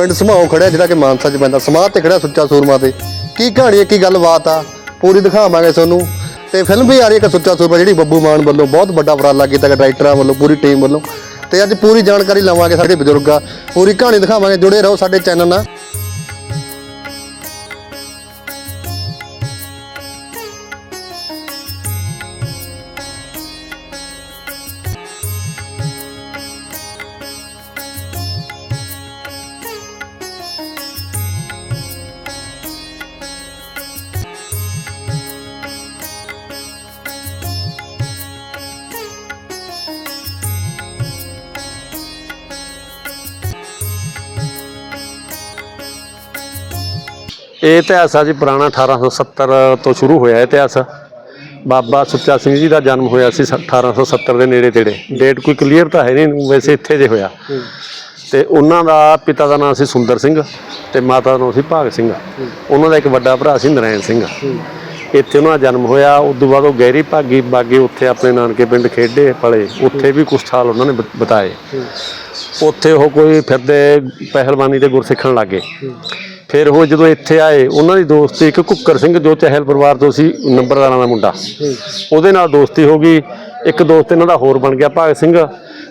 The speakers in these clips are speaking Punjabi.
ਪਿੰਡ ਸਮਾਉ ਖੜਿਆ ਜਿਹੜਾ ਕਿ ਮਾਨਸਾ 'ਚ ਪੈਂਦਾ। ਸਮਾਧ ਤੇ ਖੜਿਆ ਸੁੱਚਾ ਸੂਰਮਾ ਤੇ। ਕੀ ਕਹਾਣੀ ਹੈ, ਕੀ ਗੱਲਬਾਤ ਆ? ਪੂਰੀ ਦਿਖਾਵਾਂਗੇ ਤੁਹਾਨੂੰ। ਤੇ ਫਿਲਮ ਵੀ ਆ ਰਹੀ ਹੈ ਕਿ ਸੁੱਚਾ ਸੂਰਮਾ ਜਿਹੜੀ ਬੱਬੂ ਮਾਨ ਵੱਲੋਂ। ਬਹੁਤ ਵੱਡਾ ਉਪਰਾਲਾ ਕੀਤਾ ਗਿਆ ਡਾਇਰੈਕਟਰਾਂ ਵੱਲੋਂ, ਪੂਰੀ ਟੀਮ ਵੱਲੋਂ। ਤੇ ਅੱਜ ਪੂਰੀ ਜਾਣਕਾਰੀ ਲਵਾਂਗੇ ਸਾਡੇ ਬਜ਼ੁਰਗਾਂ। ਪੂਰੀ ਕਹਾਣੀ ਦਿਖਾਵਾਂਗੇ। ਜੁੜੇ ਰਹੋ ਸਾਡੇ ਚੈਨਲ ਨਾਲ। ਇਹ ਇਤਿਹਾਸ ਆ ਜੀ ਪੁਰਾਣਾ 1870 ਤੋਂ ਸ਼ੁਰੂ ਹੋਇਆ ਇਤਿਹਾਸ। ਬਾਬਾ ਸੁੱਚਾ ਸਿੰਘ ਜੀ ਦਾ ਜਨਮ ਹੋਇਆ ਸੀ ਸ- 1870 ਦੇ ਨੇੜੇ ਤੇੜੇ। ਡੇਟ ਕੋਈ ਕਲੀਅਰ ਤਾਂ ਹੈ ਨਹੀਂ ਵੈਸੇ ਇੱਥੇ ਜੇ ਹੋਇਆ। ਤੇ ਉਹਨਾਂ ਦਾ ਪਿਤਾ ਦਾ ਨਾਮ ਸੀ ਸੁੰਦਰ ਸਿੰਘ ਤੇ ਮਾਤਾ ਦਾ ਨਾਮ ਸੀ ਭਾਗ ਸਿੰਘ। ਉਹਨਾਂ ਦਾ ਇੱਕ ਵੱਡਾ ਭਰਾ ਸੀ ਨਰਾਇਣ ਸਿੰਘ। ਇੱਥੇ ਉਹਨਾਂ ਦਾ ਜਨਮ ਹੋਇਆ ਉਸ ਤੋਂ ਬਾਅਦ ਉਹ ਗਹਿਰੀ ਭਾਗੀ ਬਾਗੇ ਉੱਥੇ ਆਪਣੇ ਨਾਨਕੇ ਪਿੰਡ ਖੇਡੇ ਪਲੇ। ਉੱਥੇ ਵੀ ਕੁਝ ਸਾਲ ਉਹਨਾਂ ਨੇ ਬਿਤਾਏ। ਉੱਥੇ ਉਹ ਕੋਈ ਫਿਰਦੇ ਪਹਿਲਵਾਨੀ ਤੇ ਗੁਰਸਿੱਖਣ ਲੱਗੇ। ਫਿਰ ਉਹ ਜਦੋਂ ਇੱਥੇ ਆਏ ਉਹਨਾਂ ਦੀ ਦੋਸਤੀ ਇੱਕ ਕੁੱਕਰ ਸਿੰਘ ਜੋ ਚਹਿਲ ਪਰਿਵਾਰ ਤੋਂ ਸੀ ਨੰਬਰਦਾਰਾਂ ਦਾ ਮੁੰਡਾ। ਉਹਦੇ ਨਾਲ ਦੋਸਤੀ ਹੋ ਗਈ ਇੱਕ ਦੋਸਤ ਇਹਨਾਂ ਦਾ ਹੋਰ ਬਣ ਗਿਆ ਭਾਗ ਸਿੰਘ।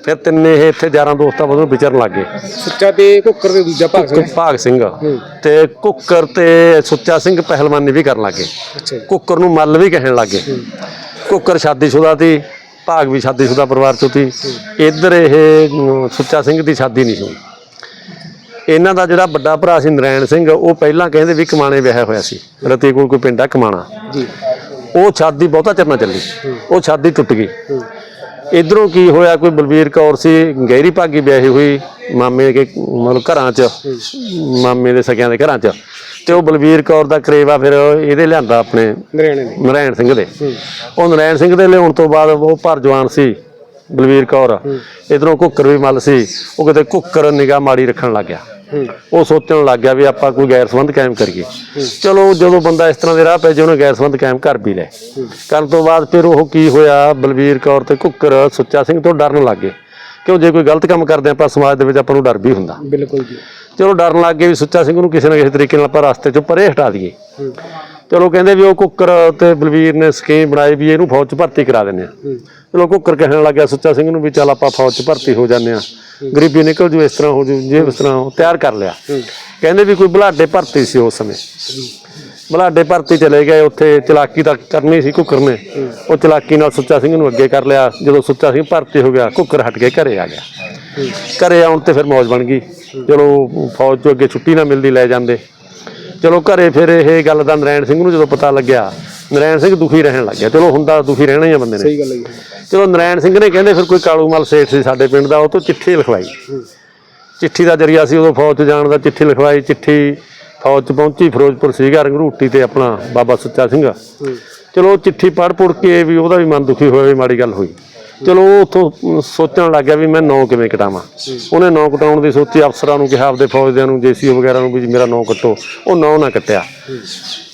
ਫਿਰ ਤਿੰਨੇ ਇਹ ਇੱਥੇ ਯਾਰਾਂ ਦੋਸਤਾਂ ਵੱਲੋਂ ਵਿਚਰਨ ਲੱਗ ਗਏ। ਸੁੱਚਾ ਤੇ ਕੁੱਕਰ ਤੇ ਦੂਜਾ ਭਗਤ ਸਿੰਘ। ਭਗਤ ਸਿੰਘ। ਤੇ ਕੁੱਕਰ ਤੇ ਸੁੱਚਾ ਸਿੰਘ ਪਹਿਲਵਾਨੀ ਵੀ ਕਰਨ ਲੱਗੇ ਕੁੱਕਰ ਨੂੰ ਮੱਲ ਵੀ ਕਹਿਣ ਲੱਗੇ ਕੁੱਕਰ ਸ਼ਾਦੀशुदा ਸੀ ਭਾਗ ਵੀ ਸ਼ਾਦੀ ਸ਼ੁਦਾ ਪਰਿਵਾਰ ਚੋਂ ਸੀ। ਇੱਧਰ ਇਹ ਸੁੱਚਾ ਸਿੰਘ ਦੀ ਸ਼ਾਦੀ ਨਹੀਂ ਹੋਈ। ਇਹਨਾਂ ਦਾ ਜਿਹੜਾ ਵੱਡਾ ਭਰਾ ਸੀ ਨਰਾਇਣ ਸਿੰਘ ਉਹ ਪਹਿਲਾਂ ਕਹਿੰਦੇ ਵੀ ਕਮਾਣੇ ਵਿਆਹਿਆ ਹੋਇਆ ਸੀ। ਰਤੀ ਕੋਲ ਕੋਈ ਪਿੰਡਾ ਕਮਾਣਾ। ਜੀ। ਉਹ ਛਾਦੀ ਬਹੁਤਾ ਚਿਰ ਨਾ ਚੱਲੀ। ਉਹ ਛਾਦੀ ਟੁੱਟ ਗਈ। ਇਧਰੋਂ ਕੀ ਹੋਇਆ ਕੋਈ ਬਲਵੀਰ ਕੌਰ ਸੀ ਗਹਿਰੀ ਭਾਗੀ ਵਿਆਹੀ ਹੋਈ ਮਾਮੇ ਕੇ ਮਤਲਬ ਘਰਾਂ 'ਚ ਮਾਮੇ ਦੇ ਸਕਿਆਂ ਦੇ ਘਰਾਂ 'ਚ। ਤੇ ਉਹ ਬਲਵੀਰ ਕੌਰ ਦਾ ਕਰੇਵਾ ਫਿਰ ਇਹਦੇ ਲਿਆਂਦਾ ਆਪਣੇ ਨਰੇਣੇ ਸਿੰਘ ਦੇ। ਉਹ ਨਰਾਇਣ ਸਿੰਘ ਦੇ ਲਿਆਉਣ ਤੋਂ ਬਾਅਦ ਉਹ ਭਰ ਜਵਾਨ ਸੀ। ਬਲਵੀਰ ਕੌਰ। ਇਧਰੋਂ ਕੁੱਕਰ ਵੀ ਮੱਲ ਸੀ। ਉਹ ਕਿਤੇ ਕੁੱਕਰ ਨਿਗਾਹ ਮਾੜੀ ਰੱਖਣ ਲੱਗ ਗਿਆ। ਉਹ ਸੋਚਣ ਲੱਗ ਗਿਆ ਵੀ ਆਪਾਂ ਕੋਈ ਗੈਰ ਸੰਬੰਧ ਕਾਇਮ ਕਰੀਏ। ਚਲੋ ਜਦੋਂ ਬੰਦਾ ਇਸ ਤਰ੍ਹਾਂ ਦੇ ਰਾਹ ਪੈ ਜੇ ਉਹਨੇ ਗੈਰ ਸੰਬੰਧ ਕਾਇਮ ਕਰ ਵੀ ਲਏ। ਕਰਨ ਤੋਂ ਬਾਅਦ ਫਿਰ ਉਹ ਕੀ ਹੋਇਆ? ਬਲਵੀਰ ਕੌਰ ਤੇ ਕੁੱਕਰ ਸੁੱਚਾ ਸਿੰਘ ਤੋਂ ਡਰਨ ਲੱਗ ਗਏ। ਕਿਉਂ? ਜੇ ਕੋਈ ਗਲਤ ਕੰਮ ਕਰਦੇ ਆਪਾਂ ਸਮਾਜ ਦੇ ਵਿੱਚ ਆਪਾਂ ਨੂੰ ਡਰ ਵੀ ਹੁੰਦਾ। ਬਿਲਕੁਲ ਜੀ। ਚਲੋ ਡਰਨ ਲੱਗ ਗਏ ਵੀ ਸੁੱਚਾ ਸਿੰਘ ਨੂੰ ਕਿਸੇ ਨਾ ਕਿਸੇ ਤਰੀਕੇ ਨਾਲ ਆਪਾਂ ਰਸਤੇ ਚੋਂ ਪਰੇ ਹਟਾ ਦਈਏ। ਚਲੋ ਕਹਿੰਦੇ ਵੀ ਉਹ ਕੁੱਕਰ ਤੇ ਬਲਵੀਰ ਨੇ ਸਕੀਮ ਬਣਾਈ ਵੀ ਇਹਨੂੰ ਫੌਜ 'ਚ ਭਰਤੀ ਕਰਾ ਦਿੰਦੇ ਆ ਹੂੰ। ਚਲੋ ਕੁੱਕਰ ਕਹਿਣ ਲੱਗਿਆ ਸੁੱਚਾ ਸਿੰਘ ਨੂੰ ਵੀ ਚੱਲ ਆਪਾਂ ਫੌਜ 'ਚ ਭਰਤੀ ਹੋ ਜਾਂਦੇ ਆ ਗਰੀਬੀ ਨਿਕਲ ਜੂ ਇਸ ਤਰ੍ਹਾਂ ਹੋ ਜੂ ਜੇ ਇਸ ਤਰ੍ਹਾਂ ਤਿਆਰ ਕਰ ਲਿਆ। ਕਹਿੰਦੇ ਵੀ ਕੋਈ ਬਲਾਡੇ ਭਰਤੀ ਸੀ ਉਸ ਸਮੇਂ। ਬਲਾਡੇ ਭਰਤੀ ਚਲੇ ਗਏ ਉੱਥੇ ਚਲਾਕੀ ਤਾਂ ਕਰਨੀ ਸੀ ਕੁੱਕਰ ਨੇ। ਉਹ ਚਲਾਕੀ ਨਾਲ ਸੁੱਚਾ ਸਿੰਘ ਨੂੰ ਅੱਗੇ ਕਰ ਲਿਆ। ਜਦੋਂ ਸੁੱਚਾ ਸਿੰਘ ਭਰਤੀ ਹੋ ਗਿਆ ਕੁੱਕਰ ਹਟ ਕੇ ਘਰੇ ਆ ਗਿਆ। ਘਰੇ ਆਉਣ ਤੇ ਫਿਰ ਮੌਜ ਬਣ ਗਈ। ਚਲੋ ਫੌਜ ਤੋਂ ਅੱਗੇ ਛੁੱਟੀ ਨਾ ਮਿਲਦੀ ਲੈ ਜਾਂਦੇ। ਚਲੋ ਘਰੇ ਫਿਰ ਇਹ ਗੱਲ ਦਾ ਨਰਾਇਣ ਸਿੰਘ ਨੂੰ ਜਦੋਂ ਪਤਾ ਲੱਗਿਆ ਨਰਾਇਣ ਸਿੰਘ ਦੁਖੀ ਰਹਿਣ ਲੱਗ ਗਿਆ। ਚਲੋ ਹੁੰਦਾ ਦੁਖੀ ਰਹਿਣਾ ਹੀ ਆ ਬੰਦੇ ਨੇ। ਸਹੀ ਗੱਲ ਹੈ ਚਲੋ ਨਰਾਇਣ ਸਿੰਘ ਨੇ ਕਹਿੰਦੇ ਫਿਰ ਕੋਈ ਕਾਲੂ ਮਲ ਸੇਠ ਸੀ ਸਾਡੇ ਪਿੰਡ ਦਾ ਉਹ ਤੋਂ ਚਿੱਠੀ ਲਿਖਵਾਈ। ਚਿੱਠੀ ਦਾ ਜਰੀਆ ਸੀ ਉਦੋਂ ਫੌਜ 'ਚ ਜਾਣ ਦਾ ਚਿੱਠੀ ਲਿਖਵਾਈ ਚਿੱਠੀ ਫੌਜ 'ਚ ਪਹੁੰਚੀ ਫਿਰੋਜ਼ਪੁਰ ਸੀਗਾ ਰੰਗਰੂਟੀ ਤੇ ਆਪਣਾ ਬਾਬਾ ਸੁੱਚਾ ਸਿੰਘ। ਚਲੋ ਚਿੱਠੀ ਪੜ੍ਹ ਪੁੜ ਕੇ ਵੀ ਉਹਦਾ ਵੀ ਮਨ ਦੁਖੀ ਹੋਇਆ ਵੀ ਮਾੜੀ ਗੱਲ ਹੋਈ। ਚਲੋ ਉੱਥੋਂ ਸੋਚਣ ਲੱਗ ਗਿਆ ਵੀ ਮੈਂ ਨਾਂ ਕਿਵੇਂ ਕਟਾਵਾਂ। ਉਹਨੇ ਨਾਂ ਕਟਾਉਣ ਦੀ ਸੋਚੀ ਅਫਸਰਾਂ ਨੂੰ ਕਿਹਾ ਆਪਦੇ ਫੌਜਦਿਆਂ ਨੂੰ ਜੇਸੀ ਵਗੈਰਾ ਨੂੰ ਵੀ ਮੇਰਾ ਨਾਂ ਕੱਟੋ। ਉਹ ਨਾਂ ਨਾ ਕੱਟਿਆ।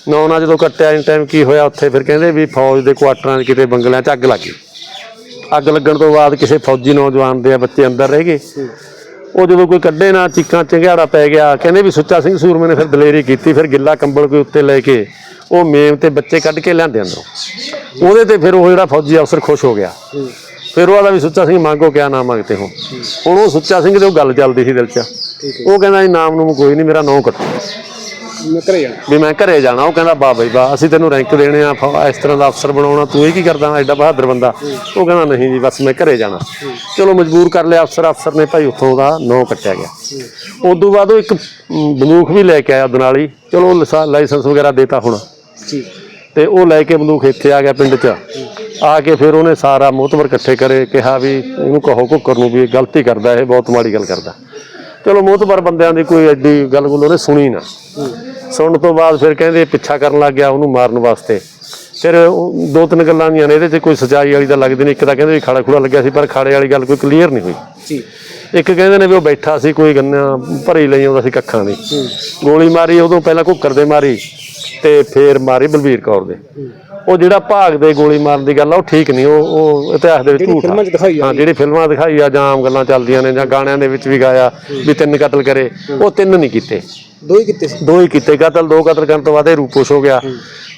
ਨਾਂ ਨਾ ਜਦੋਂ ਕੱਟਿਆ ਇਨ ਟਾਈਮ ਕੀ ਹੋਇਆ ਉੱਥੇ ਫਿਰ ਕਹਿੰਦੇ ਵੀ ਫੌਜ ਦੇ ਕੁਆਟਰਾਂ 'ਚ ਕਿਤੇ ਬੰਗਲਿਆਂ 'ਚ ਅੱਗ ਲੱਗ। ਗਈ ਅੱਗ ਲੱਗਣ ਤੋਂ ਬਾਅਦ ਕਿਸੇ ਫੌਜੀ ਨੌਜਵਾਨ ਦੇ ਬੱਚੇ ਅੰਦਰ ਰਹਿ ਗਏ। ਉਹ ਜਦੋਂ ਕੋਈ ਕੱਢੇ ਨਾ ਚੀਕਾਂ ਚੰਗਿਆੜਾ ਪੈ ਗਿਆ ਕਹਿੰਦੇ ਵੀ ਸੁੱਚਾ ਸਿੰਘ ਸੂਰਮੇ ਨੇ ਫਿਰ ਦਲੇਰੀ ਕੀਤੀ ਫਿਰ ਗਿੱਲਾ ਕੰਬਲ ਕੋਈ ਉੱਤੇ ਲੈ ਕੇ ਉਹ ਮੇਮ ਤੇ ਬੱਚੇ ਕੱਢ ਕੇ ਲਿਆਂਦੇ ਅੰਦਰੋਂ। ਉਹਦੇ ਤੇ ਫਿਰ ਉਹ ਜਿਹੜਾ ਫੌਜੀ ਅਫਸਰ ਖੁਸ਼ ਹੋ ਗਿਆ। ਫਿਰ ਉਹ ਆਦਾ ਵੀ ਸੁੱਚਾ ਸਿੰਘ ਮੰਗੋ ਕਿਆ ਨਾਮ ਮੰਗਤੇ ਹੋ ਹੁਣ? ਉਹ ਸੁੱਚਾ ਸਿੰਘ ਦੇ ਉਹ ਗੱਲ ਚੱਲਦੀ ਸੀ ਦਿਲ 'ਚ। ਉਹ ਕਹਿੰਦਾ ਜੀ ਨਾਮ ਨੂੰ ਕੋਈ ਨਹੀਂ ਮੇਰਾ ਨਾਂ ਕੱਟੋ। ਮੈਂ ਘਰੇ ਜਾਣਾ। ਵੀ ਮੈਂ ਘਰੇ ਜਾਣਾ। ਉਹ ਕਹਿੰਦਾ ਬਾ ਬਈ ਬਾ ਅਸੀਂ ਤੈਨੂੰ ਰੈਂਕ ਦੇਣੇ ਆ ਇਸ ਤਰ੍ਹਾਂ ਦਾ ਅਫਸਰ ਬਣਾਉਣਾ ਤੂੰ ਇਹ ਕੀ ਕਰਦਾ ਐਡਾ ਬਹਾਦਰ ਬੰਦਾ? ਉਹ ਕਹਿੰਦਾ ਨਹੀਂ ਜੀ ਬਸ ਮੈਂ ਘਰੇ ਜਾਣਾ। ਚਲੋ ਮਜਬੂਰ ਕਰ ਲਿਆ ਅਫਸਰ ਅਫਸਰ ਨੇ ਭਾਈ ਉੱਥੋਂ ਦਾ ਨਾਂ ਕੱਟਿਆ ਗਿਆ। ਉਸ ਤੋਂ ਬਾਅਦ ਉਹ ਇੱਕ ਬੰਦੂਕ ਵੀ ਲੈ ਕੇ ਆਇਆ ਦਨਾਲੀ। ਚਲੋ ਲਾਇਸੈਂਸ ਵਗੈਰਾ ਦੇਤਾ ਹੁਣ। ਜੀ। ਤੇ ਉਹ ਲੈ ਕੇ ਬੰਦੂਕ ਇੱਥੇ ਆ ਗਿਆ ਪਿੰਡ 'ਚ। ਆ ਕੇ ਫਿਰ ਉਹਨੇ ਸਾਰਾ ਮੋਤਬਰ ਇਕੱਠੇ ਕਰੇ ਕਿਹਾ ਵੀ ਇਹਨੂੰ ਕਹੋ ਕੁੱਕਰ ਨੂੰ ਵੀ ਇਹ ਗਲਤੀ ਕਰਦਾ ਇਹ ਬਹੁਤ ਮਾੜੀ ਗੱਲ ਕਰਦਾ। ਚਲੋ ਮੋਤਬਰ ਬੰਦਿਆਂ ਦੀ ਕੋਈ ਐਡੀ ਗੱਲ ਗੁੱਲ ਉਹਨੇ ਸੁਣੀ ਨਾ। ਸੁਣਨ ਤੋਂ ਬਾਅਦ ਫਿਰ ਕਹਿੰਦੇ ਪਿੱਛਾ ਕਰਨ ਲੱਗ ਗਿਆ ਉਹਨੂੰ ਮਾਰਨ ਵਾਸਤੇ। ਫਿਰ ਦੋ ਤਿੰਨ ਗੱਲਾਂ ਦੀਆਂ ਨੇ ਇਹਦੇ 'ਚ ਕੋਈ ਸਚਾਈ ਵਾਲੀ ਤਾਂ ਲੱਗਦੀ ਨਹੀਂ ਇੱਕ ਤਾਂ ਕਹਿੰਦੇ ਵੀ ਖਾੜਾ ਖੂੜਾ ਲੱਗਿਆ ਸੀ ਪਰ ਖਾੜੇ ਵਾਲੀ ਗੱਲ ਕੋਈ ਕਲੀਅਰ ਨਹੀਂ ਹੋਈ। ਜੀ। ਇੱਕ ਕਹਿੰਦੇ ਨੇ ਵੀ ਉਹ ਬੈਠਾ ਸੀ ਕੋਈ ਗੰਨਾ ਭਰੀ ਲਈ ਆਉਂਦਾ ਸੀ ਕੱਖਾਂ ਦੀ। ਗੋਲੀ ਮਾਰੀ ਉਦੋਂ ਪਹਿਲਾਂ ਘੁੱਕਰ ਦੇ ਮਾਰੀ। ਤੇ ਫੇਰ ਮਾਰੀ ਬਲਵੀਰ ਕੌਰ ਦੇ। ਉਹ ਜਿਹੜਾ ਭਾਗ ਦੇ ਗੋਲੀ ਮਾਰਨ ਦੀ ਗੱਲ ਆ ਉਹ ਠੀਕ ਨਹੀਂ ਉਹ ਉਹ ਇਤਿਹਾਸ ਦੇ ਵਿੱਚ ਝੂਠ ਫਿਲਮਾਂ 'ਚ ਦਿਖਾਈ ਹਾਂ ਜਿਹੜੀ ਫਿਲਮਾਂ ਦਿਖਾਈ ਆ ਜਾਂ ਆਮ ਗੱਲਾਂ ਚੱਲਦੀਆਂ ਨੇ ਜਾਂ ਗਾਣਿਆਂ ਦੇ ਵਿੱਚ ਵੀ ਗਾਇਆ ਵੀ ਤਿੰਨ ਕਤਲ ਕਰੇ ਉਹ ਤਿੰਨ ਨਹੀਂ ਕੀਤੇ। ਦੋ ਹੀ ਕੀਤੇ ਸੀ। ਦੋ ਹੀ ਕੀਤੇ ਕਤਲ ਦੋ ਕਤਲ ਕਰਨ ਤੋਂ ਬਾਅਦ ਇਹ ਰੂਪੋਸ਼ ਹੋ ਗਿਆ।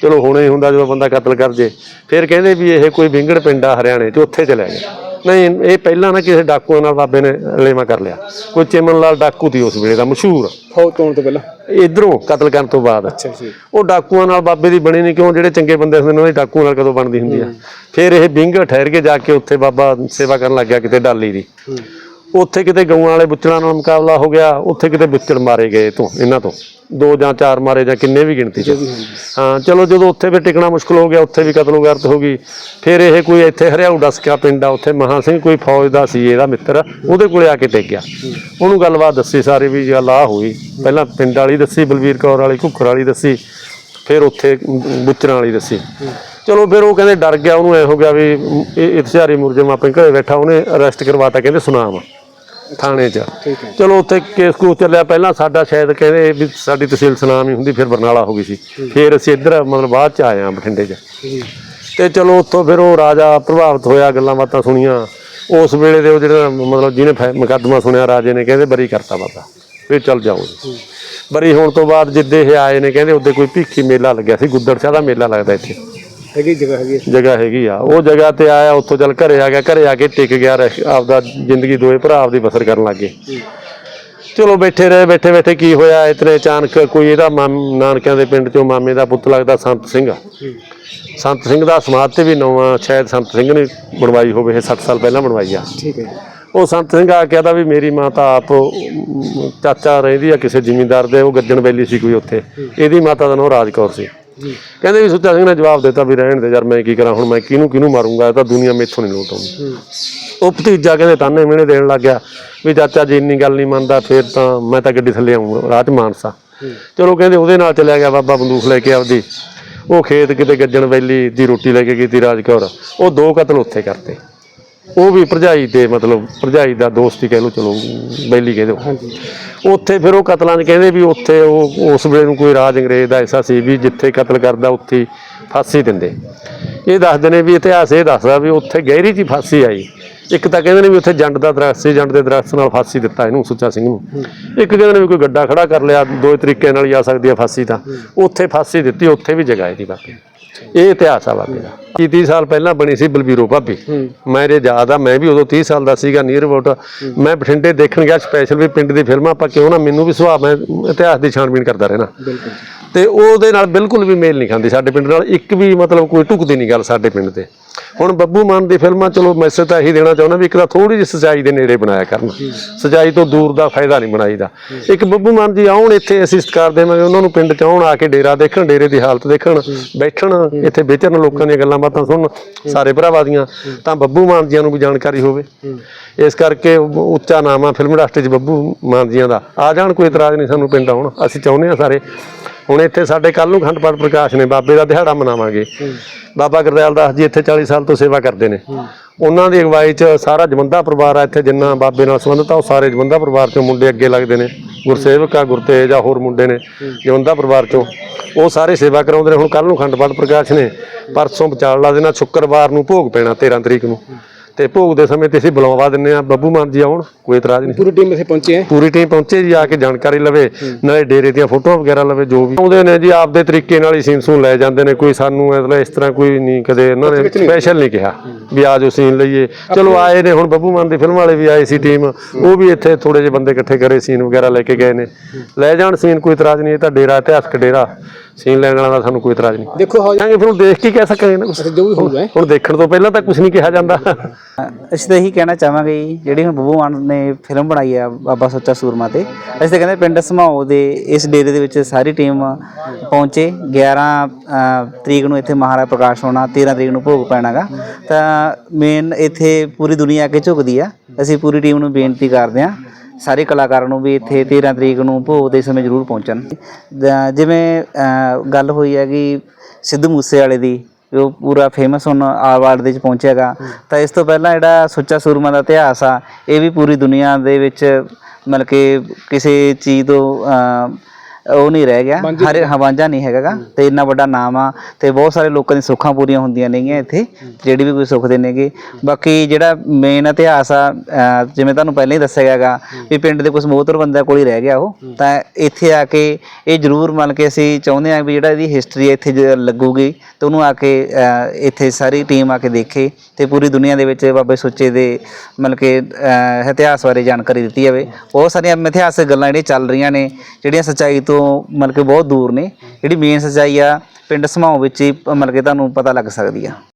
ਚਲੋ ਹੁਣੇ ਹੀ ਹੁੰਦਾ ਜਦੋਂ ਬੰਦਾ ਕਤਲ ਕਰ ਜੇ। ਫਿਰ ਕਹਿੰਦੇ ਵੀ ਇਹ ਕੋਈ ਵਿੰਗੜ ਪਿੰਡ ਆ ਹਰਿਆਣੇ 'ਚ ਉੱਥੇ ਚਲਿਆ ਗਿਆ ਨਹੀਂ ਇਹ ਪਹਿਲਾਂ ਨਾ ਕਿਸੇ ਡਾਕੂਆਂ ਨਾਲ ਬਾਬੇ ਨੇ ਲੇਵਾ ਕਰ ਲਿਆ। ਕੋਈ ਚਿਮਨ ਲਾਲ ਡਾਕੂ ਦੀ ਉਸ ਵੇਲੇ ਦਾ ਮਸ਼ਹੂਰ। ਫੌਜ ਤੋਂ ਤੋਂ ਪਹਿਲਾਂ। ਇਧਰੋਂ ਕਤਲ ਕਰਨ ਤੋਂ ਬਾਅਦ। ਅੱਛਾ ਜੀ। ਉਹ ਡਾਕੂਆਂ ਨਾਲ ਬਾਬੇ ਦੀ ਬਣੀ ਨਹੀਂ ਕਿਉਂ? ਜਿਹੜੇ ਚੰਗੇ ਬੰਦੇ ਹੁੰਦੇ ਨੇ ਉਹਨਾਂ ਦੀ ਡਾਕੂਆਂ ਨਾਲ ਕਦੋਂ ਬਣਦੀ ਹੁੰਦੀ ਆ। ਫਿਰ ਇਹ ਵਿੰਗ ਠਹਿਰ ਕੇ ਜਾ ਕੇ ਉੱਥੇ ਬਾਬਾ ਸੇਵਾ ਕਰਨ ਲੱਗ ਗਿਆ ਕਿਤੇ ਡਾਲੀ ਦੀ। ਉੱਥੇ ਕਿਤੇ ਗਊਆਂ ਵਾਲੇ ਬੁੱਚੜਾਂ ਨਾਲ ਮੁਕਾਬਲਾ ਹੋ ਗਿਆ ਉੱਥੇ ਕਿਤੇ ਬੁੱਚੜ ਮਾਰੇ ਗਏ ਤੋਂ ਇਹਨਾਂ ਤੋਂ। ਦੋ ਜਾਂ ਚਾਰ ਮਾਰੇ ਜਾਂ ਕਿੰਨੇ ਵੀ ਗਿਣਤੀ ਚ। ਹਾਂ ਚਲੋ ਜਦੋਂ ਉੱਥੇ ਵੀ ਟਿਕਣਾ ਮੁਸ਼ਕਲ ਹੋ ਗਿਆ ਉੱਥੇ ਵੀ ਕਤਲੋਗਾਰਤ ਹੋ ਗਈ। ਫਿਰ ਇਹ ਕੋਈ ਇੱਥੇ ਹਰਿਆਊ ਡਸਕਾ ਪਿੰਡ ਆ ਉੱਥੇ ਮਹਾ ਸਿੰਘ ਕੋਈ ਫੌਜ ਦਾ ਸੀ ਇਹਦਾ ਮਿੱਤਰ ਉਹਦੇ ਕੋਲੇ ਆ ਕੇ ਟਿਕ ਗਿਆ। ਉਹਨੂੰ ਗੱਲਬਾਤ ਦੱਸੀ ਸਾਰੀ ਵੀ ਗੱਲ ਆ ਹੋਈ। ਪਹਿਲਾਂ ਪਿੰਡ ਵਾਲੀ ਦੱਸੀ ਬਲਵੀਰ ਕੌਰ ਵਾਲੀ ਘੁੱਕਰ ਵਾਲੀ ਦੱਸੀ ਫਿਰ ਉੱਥੇ ਬੁੱਚਰਾਂ ਵਾਲੀ ਦੱਸੀ। ਚਲੋ ਫਿਰ ਉਹ ਕਹਿੰਦੇ ਡਰ ਗਿਆ ਉਹਨੂੰ ਐ ਹੋ ਗਿਆ ਵੀ ਇਹ ਇਤਿਹਾਰੀ ਮੁਰਜਮ ਆਪਣੇ ਘਰੇ ਬੈਠਾ ਉਹਨੇ ਅਰੈਸਟ ਕਰਵਾਤਾ ਕਹਿੰਦੇ ਸੁਨਾਮ ਥਾਣੇ 'ਚ। ਚਲੋ ਉੱਥੇ ਕੇਸ ਕੂ ਚੱਲਿਆ ਪਹਿਲਾਂ ਸਾਡਾ ਸ਼ਾਇਦ ਕਹਿੰਦੇ ਵੀ ਸਾਡੀ ਤਹਿਸੀਲ ਸੁਨਾਮ ਹੀ ਹੁੰਦੀ ਫਿਰ ਬਰਨਾਲਾ ਹੋ ਗਈ ਸੀ। ਫਿਰ ਅਸੀਂ ਇੱਧਰ ਮਤਲਬ ਬਾਅਦ 'ਚ ਆਏ ਆ ਬਠਿੰਡੇ 'ਚ। ਤੇ ਚਲੋ ਉੱਥੋਂ ਫਿਰ ਉਹ ਰਾਜਾ ਪ੍ਰਭਾਵਿਤ ਹੋਇਆ ਗੱਲਾਂ ਬਾਤਾਂ ਸੁਣੀਆਂ। ਉਸ ਵੇਲੇ ਦੇ ਉਹ ਜਿਹੜਾ ਮਤਲਬ ਜਿਹਨੇ ਮੁਕੱਦਮਾ ਸੁਣਿਆ ਰਾਜੇ ਨੇ ਕਹਿੰਦੇ ਬਰੀ ਕਰਤਾ ਬਾਬਾ ਵੀ ਚੱਲ ਜਾਓ। ਬਰੀ ਹੋਣ ਤੋਂ ਬਾਅਦ ਜਿੱਦੇ ਇਹ ਆਏ ਨੇ ਕਹਿੰਦੇ ਉੱਤੇ ਕੋਈ ਭੀਖੀ ਮੇਲਾ ਲੱਗਿਆ ਸੀ ਗੁੱਦੜ ਸ਼ਾਹ ਦਾ ਮੇਲਾ ਲੱਗਦਾ ਇੱਥੇ। ਹੈਗੀ ਜਗ੍ਹਾ ਹੈਗੀ। ਜਗ੍ਹਾ ਹੈਗੀ ਆ। ਉਹ ਜਗ੍ਹਾ ਤੇ ਆਇਆ ਉੱਥੋਂ ਚੱਲ ਘਰੇ ਆ ਗਿਆ ਘਰੇ ਆ ਕੇ ਟਿਕ ਗਿਆ ਰਹਿ- ਆਪਦਾ ਜ਼ਿੰਦਗੀ ਦੋਏ ਭਰਾ ਆਪਦੀ ਬਸਰ ਕਰਨ ਲੱਗੇ। ਚਲੋ ਬੈਠੇ ਰਹੇ ਬੈਠੇ ਬੈਠੇ ਕੀ ਹੋਇਆ? ਇਤਨੇ ਅਚਾਨਕ ਕੋਈ ਇਹਦਾ ਮਾਮ- ਨਾਨਕਿਆਂ ਦੇ ਪਿੰਡ ਚੋਂ ਮਾਮੇ ਦਾ ਪੁੱਤ ਲੱਗਦਾ ਸੰਤ ਸਿੰਘ। ਸੰਤ ਸਿੰਘ ਦਾ ਸਮਾਧ ਤੇ ਵੀ ਨਵਾਂ ਸ਼ਾਇਦ ਸੰਤ ਸਿੰਘ ਨੇ ਬਣਵਾਈ ਹੋਵੇ ਇਹ 60 ਸਾਲ ਪਹਿਲਾਂ ਬਣਵਾਈ ਆ। ਠੀਕ ਹੈ। ਜੀ। ਉਹ ਸੰਤ ਸਿੰਘ ਆ ਕਹਿੰਦਾ ਵੀ ਮੇਰੀ ਮਾਂ ਤਾਂ ਆਪ ਅਮ, ਚਾਚਾ ਰਹਿੰਦੀ ਆ ਕਿਸੇ ਜ਼ਿਮੀਂਦਾਰ ਦੇ ਉਹ ਗੱਜਣ ਬੈਲੀ ਸੀ ਕੋਈ ਉੱਥੇ। ਇਹਦੀ ਮਾਤਾ ਦਾ ਨਾਮ ਰਾਜਕੌਰ ਸੀ। ਜੀ। ਕਹਿੰਦੇ ਵੀ ਸੁੱਚਾ ਸਿੰਘ ਨੇ ਜਵਾਬ ਦਿੱਤਾ ਵੀ ਰਹਿਣ ਦੇ ਯਾਰ ਮੈਂ ਕੀ ਕਰਾਂ ਹੁਣ ਮੈਂ ਕਿਹਨੂੰ ਕਿਹਨੂੰ ਮਾਰੂੰਗਾ? ਇਹ ਤਾਂ ਦੁਨੀਆ ਮੇਥੋਂ ਨਹੀਂ ਲੋਟ ਆਉਂਦੀ। ਉਹ ਭਤੀਜਾ ਕਹਿੰਦੇ ਤਾਨੇ ਮਿਹਣੇ ਦੇਣ ਲੱਗ ਗਿਆ ਵੀ ਚਾਚਾ ਜੀ ਇੰਨੀ ਗੱਲ ਨਹੀਂ ਮੰਨਦਾ ਫਿਰ ਤਾਂ ਮੈਂ ਤਾਂ ਗੱਡੀ ਥੱਲੇ ਆਉਂਗਾ 'ਚ ਮਾਨਸਾ। ਚਲੋ ਕਹਿੰਦੇ ਉਹਦੇ ਨਾਲ ਚਲਿਆ ਗਿਆ ਬਾਬਾ ਬੰਦੂਕ ਲੈ ਕੇ ਆਪਦੀ। ਉਹ ਖੇਤ ਕਿਤੇ ਗੱਜਣ ਵੈਲੀ ਦੀ ਰੋਟੀ ਲੈ ਕੇ ਗਈ ਤੀ ਰਾਜਕੌਰ। ਉਹ ਦੋ ਕਤਲ ਉੱਥੇ ਕਰਤੇ। ਉਹ ਵੀ ਭਰਜਾਈ ਦੇ ਮਤਲਬ ਭਰਜਾਈ ਦਾ ਦੋਸਤ ਹੀ ਕਹਿ ਲਓ ਚਲੋ ਵੈਲੀ ਕਹਿ ਦਿਓ। ਹਾਂਜੀ। ਉੱਥੇ ਫਿਰ ਉਹ ਕਤਲਾਂ 'ਚ ਕਹਿੰਦੇ ਵੀ ਉੱਥੇ ਉਹ ਉਸ ਵੇਲੇ ਨੂੰ ਕੋਈ ਰਾਜ ਅੰਗਰੇਜ਼ ਦਾ ਐਸਾ ਸੀ ਵੀ ਜਿੱਥੇ ਕਤਲ ਕਰਦਾ ਉੱਥੇ ਹੀ ਫਾਂਸੀ ਦਿੰਦੇ। ਇਹ ਦੱਸਦੇ ਨੇ ਵੀ ਇਤਿਹਾਸ ਇਹ ਦੱਸਦਾ ਵੀ ਉੱਥੇ ਗਹਿਰੀ 'ਚ ਹੀ ਫਾਂਸੀ ਆਈ। ਇੱਕ ਤਾਂ ਕਹਿੰਦੇ ਨੇ ਵੀ ਉੱਥੇ ਜੰਡ ਦਾ ਦਰਖਤ ਸੀ, ਜੰਡ ਦੇ ਦਰਖਤ ਨਾਲ ਫਾਂਸੀ ਦਿੱਤਾ ਇਹਨੂੰ ਸੁੱਚਾ ਸਿੰਘ ਨੂੰ। ਇੱਕ ਕਹਿੰਦੇ ਨੇ ਵੀ ਕੋਈ ਗੱਡਾ ਖੜਾ ਕਰ ਲਿਆ, ਦੋ ਤਰੀਕੇ ਨਾਲ ਹੀ ਆ ਸਕਦੀ ਹੈ ਫਾਂਸੀ ਤਾਂ। ਉੱਥੇ ਫਾਂਸੀ ਦਿੱਤੀ, ਉੱਥੇ ਵੀ ਜਗਾਏ ਦੀ ਬਾਕੀ ਇਹ ਇਤਿਹਾਸ ਆ ਬਾਕੀ ਦਾ। 30 ਸਾਲ ਪਹਿਲਾਂ ਬਣੀ ਸੀ ਬਲਬੀਰੋ ਭਾਬੀ। ਮੇਰੇ ਯਾਦ ਆ ਮੈਂ ਵੀ ਉਦੋਂ 30 ਸਾਲ ਦਾ ਸੀਗਾ ਨੀਅਰ ਅਬਾਊਟ ਮੈਂ ਬਠਿੰਡੇ ਦੇਖਣ ਗਿਆ ਸਪੈਸ਼ਲ ਵੀ ਪਿੰਡ ਦੀ ਫਿਲਮਾਂ ਆਪਾਂ ਕਿਉਂ ਨਾ ਮੈਨੂੰ ਵੀ ਸੁਭਾਅ ਮੈਂ ਇਤਿਹਾਸ ਦੀ ਛਾਣਬੀਣ ਕਰਦਾ ਰਹਿਣਾ। ਤੇ ਉਹਦੇ ਨਾਲ ਬਿਲਕੁਲ ਵੀ ਮੇਲ ਨਹੀਂ ਖਾਂਦੀ ਸਾਡੇ ਪਿੰਡ ਨਾਲ ਇੱਕ ਵੀ ਮਤਲਬ ਕੋਈ ਢੁਕਦੀ ਨਹੀਂ ਗੱਲ ਸਾਡੇ ਪਿੰਡ ਤੇ। ਹੁਣ ਬੱਬੂ ਮਾਨ ਦੀ ਫਿਲਮਾਂ ਚਲੋ ਮੈਸੇਜ ਤਾਂ ਇਹੀ ਦੇਣਾ ਚਾਹੁੰਦਾ ਵੀ ਇੱਕ ਤਾਂ ਥੋੜੀ ਜਿਹੀ ਸਚਾਈ ਦੇ ਨੇੜੇ ਬਣਾਇਆ ਕਰਨ। ਸਚਾਈ ਤੋਂ ਦੂਰ ਦਾ ਫਾਇਦਾ ਨਹੀਂ ਬਣਾਈਦਾ। ਇੱਕ ਬੱਬੂ ਮਾਨ ਜੀ ਆਉਣ ਇੱਥੇ ਅਸੀਂ ਸਤਿਕਾਰ ਦੇਵਾਂਗੇ ਉਹਨਾਂ ਨੂੰ ਪਿੰਡ ਚ ਆਉਣ ਆ ਕੇ ਡੇਰਾ ਦੇਖਣ ਡੇਰੇ ਦੀ ਹਾਲਤ ਦੇਖਣ ਬੈਠਣ ਇੱਥੇ ਵਿਚਰਨ ਲੋਕਾਂ ਦੀਆਂ ਗੱਲਾਂ ਬਾਤਾਂ ਸੁਣਨ ਸਾਰੇ ਭਰਾਵਾਂ ਦੀਆਂ, ਤਾਂ ਬੱਬੂ ਮਾਨ ਜੀਆਂ ਨੂੰ ਵੀ ਜਾਣਕਾਰੀ ਹੋਵੇ। ਇਸ ਕਰਕੇ ਉੱਚਾ ਨਾਮ ਆ ਫਿਲਮ ਇੰਡਸਟਰੀ 'ਚ ਬੱਬੂ ਮਾਨ ਜੀਆਂ ਦਾ। ਆ ਜਾਣ, ਕੋਈ ਇਤਰਾਜ਼ ਨਹੀਂ ਸਾਨੂੰ ਪਿੰਡ ਆਉਣ। ਅਸੀਂ ਚਾਹੁੰਦੇ ਆ ਸਾਰੇ ਹੁਣ ਇੱਥੇ ਸਾਡੇ ਕੱਲ ਨੂੰ ਖੰਡ ਪਾਠ ਪ੍ਰਕਾਸ਼ ਨੇ ਬਾਬੇ ਦਾ ਦਿਹਾੜਾ ਮਨਾਵਾਂਗੇ। ਬਾਬਾ ਗੁਰਦਿਆਲ ਦਾਸ ਜੀ ਇੱਥੇ 40 ਸਾਲ ਤੋਂ ਸੇਵਾ ਕਰਦੇ ਨੇ। ਉਹਨਾਂ ਦੀ ਅਗਵਾਈ 'ਚ ਸਾਰਾ ਜਮੰਦਾ ਪਰਿਵਾਰ ਆ ਇੱਥੇ ਜਿੰਨਾ ਬਾਬੇ ਨਾਲ ਸੰਬੰਧਿਤ ਆ ਉਹ ਸਾਰੇ ਜਮੰਦਾ ਪਰਿਵਾਰ 'ਚੋਂ ਮੁੰਡੇ ਅੱਗੇ ਲੱਗਦੇ ਨੇ। ਗੁਰਸੇਵਕ ਆ ਗੁਰਤੇਜ ਆ ਹੋਰ ਮੁੰਡੇ ਨੇ ਜਮੰਦਾ ਪਰਿਵਾਰ 'ਚੋਂ। ਉਹ ਸਾਰੇ ਸੇਵਾ ਕਰਾਉਂਦੇ ਨੇ ਹੁਣ ਕੱਲ ਨੂੰ ਖੰਡ ਪਾਠ ਪ੍ਰਕਾਸ਼ ਨੇ। ਪਰਸੋਂ ਵਿਚਾਲਾ ਦੇਣਾ ਸ਼ੁੱਕਰਵਾਰ ਨੂੰ ਭੋਗ ਪੈਣਾ 13 ਤਰੀਕ ਨੂੰ। ਤੇ ਭੋਗ ਦੇ ਸਮੇਂ ਤੇ ਅਸੀਂ ਬੁਲਾਵਾ ਦਿੰਨੇ ਆ ਬੱਬੂ ਮਾਨ ਜੀ ਆਉਣ ਕੋਈ ਇਤਰਾਜ਼ ਨਹੀਂ। ਪੂਰੀ ਟੀਮ ਇੱਥੇ ਪਹੁੰਚੀ ਹੈ। ਪੂਰੀ ਟੀਮ ਪਹੁੰਚੇ ਜੀ ਆ ਕੇ ਜਾਣਕਾਰੀ ਲਵੇ ਨਾਲੇ ਡੇਰੇ ਦੀਆਂ ਫੋਟੋਆਂ ਵਗੈਰਾ ਲਵੇ ਜੋ ਵੀ। ਆਉਂਦੇ ਨੇ ਜੀ ਆਪਦੇ ਤਰੀਕੇ ਨਾਲ ਹੀ ਸੀਨ ਸੂਨ ਲੈ ਜਾਂਦੇ ਨੇ ਕੋਈ ਸਾਨੂੰ ਮਤਲਬ ਇਸ ਤਰ੍ਹਾਂ ਕੋਈ ਨਹੀਂ ਕਦੇ ਇਹਨਾਂ ਨੇ ਸਪੈਸ਼ਲ ਨਹੀਂ ਕਿਹਾ ਵੀ ਆ ਜਾਓ ਸੀਨ ਲਈਏ। ਚਲੋ ਆਏ ਨੇ ਹੁਣ ਬੱਬੂ ਮਾਨ ਦੀ ਫਿਲਮ ਵਾਲੇ ਵੀ ਆਏ ਸੀ ਟੀਮ ਉਹ ਵੀ ਇੱਥੇ ਥੋੜੇ ਜਿਹੇ ਬੰਦੇ ਇਕੱਠੇ ਕਰੇ ਸੀਨ ਵਗੈਰਾ ਲੈ ਕੇ ਗਏ ਨੇ। ਲੈ ਜਾਣ ਸੀਨ ਕੋਈ ਇਤਰਾਜ਼ ਨਹੀਂ ਇਹ ਤਾਂ ਡੇਰਾ ਇਤਿਹਾਸਕ ਡੇਰਾ। ਸੀਨ ਲੈਣ ਵਾਲਾ ਦਾ ਸਾਨੂੰ ਕੋਈ ਇਤਰਾਜ਼ ਨਹੀਂ। ਦੇਖੋ ਹਾਂ। ਕਹਾਂਗੇ ਫਿਰ ਹੁਣ ਦੇਖ ਕੇ ਕਹਿ ਸਕਾਂਗੇ ਨਾ ਕੁਛ। ਜੋ ਵੀ ਹੋਊਗਾ ਹੁਣ ਦੇਖਣ ਤੋਂ ਪਹਿਲਾਂ ਤਾਂ ਕੁਝ ਨਹੀਂ ਕਿਹਾ ਜਾਂਦਾ। ਅਸੀਂ ਤਾਂ ਇਹੀ ਕਹਿਣਾ ਚਾਹਾਂਗੇ ਜੀ, ਜਿਹੜੀ ਹੁਣ ਬੱਬੂ ਮਾਨ ਨੇ ਫਿਲਮ ਬਣਾਈ ਆ ਬਾਬਾ ਸੱਚਾ ਸੂਰਮਾ ਤੇ ਅਸੀਂ ਤਾਂ ਕਹਿੰਦੇ ਪਿੰਡ ਸਮਾਓ ਦੇ ਇਸ ਡੇਰੇ ਦੇ ਵਿੱਚ ਸਾਰੀ ਟੀਮ ਪਹੁੰਚੇ। 11 ਅ, ਤਰੀਕ ਨੂੰ ਇੱਥੇ ਮਹਾਰਾਜ ਪ੍ਰਕਾਸ਼ ਹੋਣਾ 13 ਤਰੀਕ ਨੂੰ ਭੋਗ ਪੈਣਾਗਾ। ਤਾਂ ਮੇਨ ਇੱਥੇ ਪੂਰੀ ਦੁਨੀਆ ਅੱਗੇ ਝੁਕਦੀ ਆ। ਅਸੀਂ ਪੂਰੀ ਟੀਮ ਨੂੰ ਬੇਨਤੀ ਕਰਦੇ ਆ ਸਾਰੇ ਕਲਾਕਾਰਾਂ ਨੂੰ ਵੀ ਇੱਥੇ 13 ਤਰੀਕ ਨੂੰ ਭੋਗ ਦੇ ਸਮੇਂ ਜ਼ਰੂਰ ਪਹੁੰਚਣ। ਜਿਵੇਂ ਗੱਲ ਹੋਈ ਹੈਗੀ ਸਿੱਧੂ ਮੂਸੇ ਵਾਲੇ ਦੀ ਵੀ ਉਹ ਪੂਰਾ ਫੇਮਸ ਹੁਣ ਆਵਾਰਡ ਦੇ ਵਿੱਚ ਪਹੁੰਚਿਆਗਾ ਤਾਂ ਇਸ ਤੋਂ ਪਹਿਲਾਂ ਜਿਹੜਾ ਸੁੱਚਾ ਸੂਰਮਾ ਦਾ ਇਤਿਹਾਸ ਆ, ਇਹ ਵੀ ਪੂਰੀ ਦੁਨੀਆ ਦੇ ਵਿੱਚ ਮਤਲਬ ਕਿ ਕਿਸੇ ਚੀਜ਼ ਤੋਂ ਉਹ ਨਹੀਂ ਰਹਿ ਗਿਆ। ਹਰੇ ਹਵਾਂਜਾ ਨਹੀਂ ਹੈਗਾਗਾ। ਤੇ ਇੰਨਾ ਵੱਡਾ ਨਾਮ ਆ ਤੇ ਬਹੁਤ ਸਾਰੇ ਲੋਕਾਂ ਦੀ ਸੁੱਖਾਂ ਪੂਰੀਆਂ ਹੁੰਦੀਆਂ ਨੇਗੀਆਂ ਇੱਥੇ ਜਿਹੜੀ ਵੀ ਕੋਈ ਸੁੱਖ ਦੇ ਨੇਗੇ ਬਾਕੀ ਜਿਹੜਾ ਮੇਨ ਇਤਿਹਾਸ ਆ ਜਿਵੇਂ ਤੁਹਾਨੂੰ ਪਹਿਲਾਂ ਹੀ ਦੱਸਿਆ ਗਿਆਗਾ ਵੀ ਪਿੰਡ ਦੇ ਕੁਝ ਮੋਹਤਰ ਬੰਦਿਆਂ ਕੋਲ ਹੀ ਰਹਿ ਗਿਆ ਉਹ। ਤਾਂ ਇੱਥੇ ਆ ਕੇ ਇਹ ਜ਼ਰੂਰ ਮੰਨ ਕੇ ਅਸੀਂ ਚਾਹੁੰਦੇ ਹਾਂ ਵੀ ਜਿਹੜਾ ਇਹਦੀ ਹਿਸਟਰੀ ਇੱਥੇ ਜੇ ਲੱਗੂਗੀ ਤੇ ਉਹਨੂੰ ਆ ਕੇ ਇੱਥੇ ਸਾਰੀ ਟੀਮ ਆ ਕੇ ਦੇਖੇ ਤੇ ਪੂਰੀ ਦੁਨੀਆ ਦੇ ਵਿੱਚ ਬਾਬੇ ਸੁੱਚੇ ਦੇ ਮਤਲਬ ਕਿ ਇਤਿਹਾਸ ਬਾਰੇ ਜਾਣਕਾਰੀ ਦਿੱਤੀ ਜਾਵੇ। ਬਹੁਤ ਸਾਰੀਆਂ ਇਤਿਹਾਸਕ ਗੱਲਾਂ ਜਿਹੜੀਆਂ ਚੱਲ ਰਹੀਆਂ ਨੇ ਜਿਹੜੀਆਂ ਸੱਚਾਈ ਤੋਂ ਮਤਲਬ ਕਿ ਬਹੁਤ ਦੂਰ ਨੇ। ਜਿਹੜੀ ਮੇਨ ਸੱਚਾਈ ਆ, ਪਿੰਡ ਸਮਾਉ ਵਿੱਚ ਹੀ ਮਤਲਬ ਕਿ ਤੁਹਾਨੂੰ ਪਤਾ ਲੱਗ ਸਕਦੀ ਆ।